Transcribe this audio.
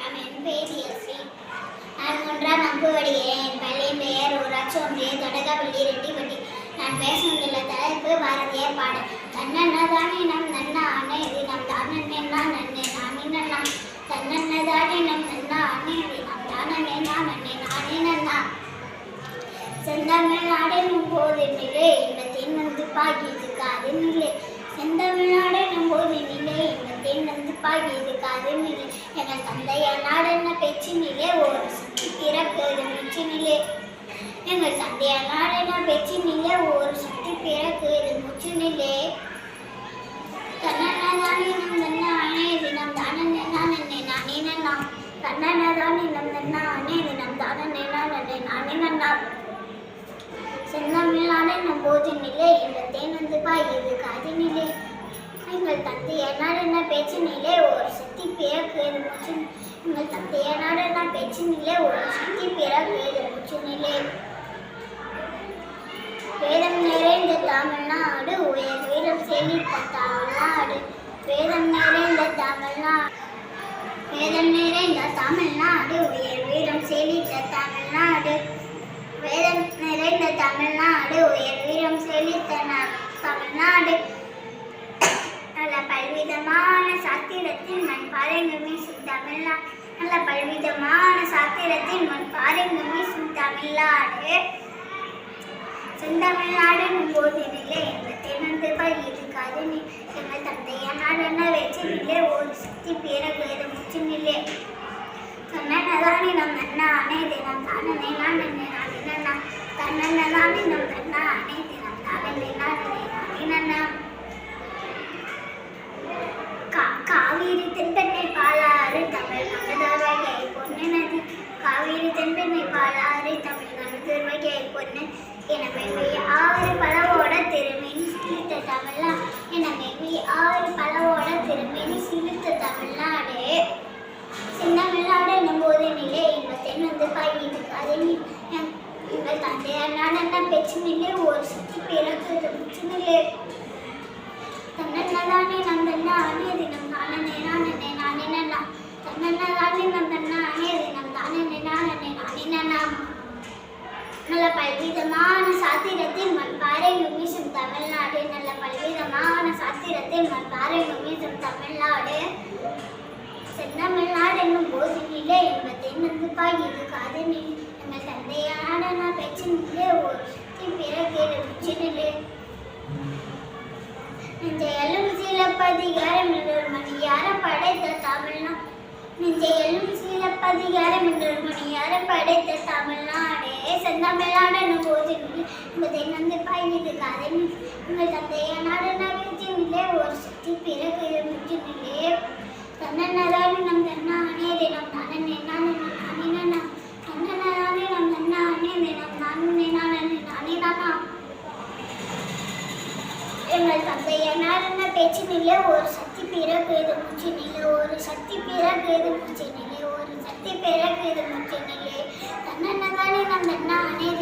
வணக்கம் என் பெயர் எஸ்ரீ நான் ஒன்றாம் வகுப்பு வருகிறேன் என் பள்ளியின் பெயர் ஊராட்சி ஒன்றிய தொடக்கப்பள்ளி ரெட்டிப்பட்டி. நான் பேச தலைப்பு பாரதியார் பாடல். தன்னண்ணா நம் நன்னா அண்ணே இது நம் தானண்ணா நன்னே. நானே நன்னா. தன்னண்ணா நம் நன்னா அண்ணே இது நம் தானண்ணே நான் நன்னே. நானே நன்னா. செந்தமிழ்நாடெனும் போதினிலே இன்பத்தின் வந்து பாகியது நிலை செந்தமிழ்நாடெனும் போதினிலே போது நிலை பாகியது காதினிலே எங்கள் தந்தையார் நாடென்ன பேச்சினிலே? ஒரு சக்தி பிறக்குது முச்சினிலே. எங்கள் தந்தையார் நாடென்ன பேச்சினிலே? ஒரு சுற்றி பிறக்குது முச்சினிலே. தன்னதானே நம் தன்ன அணே தினம் தானே நானே நன்னா தன்னதானே நம் தன்ன அணே தினம் தானே நானே நன்னா நம் தேன் வந்து இது காதினி எங்கள் பேச்சினிலே ஒரு சக்தி பிறகு மூச்சு எங்கள் நாடு என்ன பேச்சினிலே ஒரு சக்தி பிறக்குது மூச்சினிலே வேதம் நிறைந்த தமிழ்நாடு உயர் வீரம் சேமித்த தமிழ்நாடு. வேதம் நிறைந்த தமிழ்நாடு வேதம் நிறைந்த தமிழ்நாடு உயர் வீரம் சேமித்த தமிழ்நாடு. வேதம் நிறைந்த தமிழ்நாடு உயர் வீரம் செழித்த ந- தமிழ்நாடு நல்ல பல்விதமான சாத்திரத்தின் மண் பாறைங்கு வீசும் தமிழ்நாடு நல்ல பல்விதமான சாத்திரத்தின் மண் பாறைங்கு வீசும் தமிழ்நாடு. செந்தமிழ்நாடு போதினிலே எங்கள் தென்னந்து பயிர் காதனி எங்கள் என்ன வச்சு நிலை ஒரு சக்தி பேரகுது முச்சு நிலை தன்னதானே நம் நன்னா அணை நான் தானே நான் நன்னே நானே நன்னா தன்னதானே நம் நன்னா அணை தினம் தானே நானே நானே நன்னா கா- காவிரி தென்பெண்ணை பாலாறு தமிழ் மனதவகை பொண்ணு நதி. காவிரி தென்பெண்ணை பாலாறு தமிழ் மனதவகை பொண்ணு எனவே ஆறு பலவோட திருமணி சிலித்த தமிழா எனவே ஆறு பலவோட திருமணி சிலித்த தமிழ்நாடு. சின்னமிழ்நாடு என்னும் போது நிலை இன்பத்தின் வந்து பாய்கிறது அதை நீ- தந்தையார் எங்கள் தந்தையார் நாடென்ன பெற்றினிலே ஒரு சுற்றி பிறகு முற்றினிலே தன்னதானே நம் தன்னா அணே தினம் தானே நானே நானே நன்னா தன்னதானே நம் தன்னா அணே தினம் தானே நானே நானே நன்னா நல்ல பல்விதமான சாத்திரத்தில் மண் பாறை வீசும் தமிழ்நாடு நல்ல பல்விதமான சாத்திரத்தில் மண் பாறை வீசும் தமிழ்நாடு செந்தமிழ்நாடு என்னும் போதினிலே என்பதின் நந்துப்பாய் பாகியது காதனில் எங்கள் தந்தையான நான் பெற்றினிலே ஒரு சுத்தி பிறகு உச்சினிலே நெஞ்சையலும் சிலப்பதிகாரம் என்றொரு மணியார படைத்த தமிழ்நாடு நெஞ்சையெல்லும் சிலப்பதிகாரம் என்று மணியார படைத்த தமிழ்நாடே செந்தமிழ்நாடு என்னும் போது என்பதை நந்து பாய்வது காதல் உங்கள் தந்தைய நாடு நகரத்தினிலே ஒரு சக்தி பிறகு முற்றினிலே தன்னதானே நம் தன்னானே தினம் தானே நானே நானே நானா தன்னதானே நம் தன்னானே தினம் நானே நானே நானே நானா எங்கள் தந்தையனார் என்ன பேச்சினிலே ஒரு சக்தி பிறகு இது மூச்சினிலே ஒரு சக்தி பிறகு எது மூச்சினிலே ஒரு சக்தி பிறகு இது மூச்சினிலே தன்னதானே நம் என்ன அனைத்து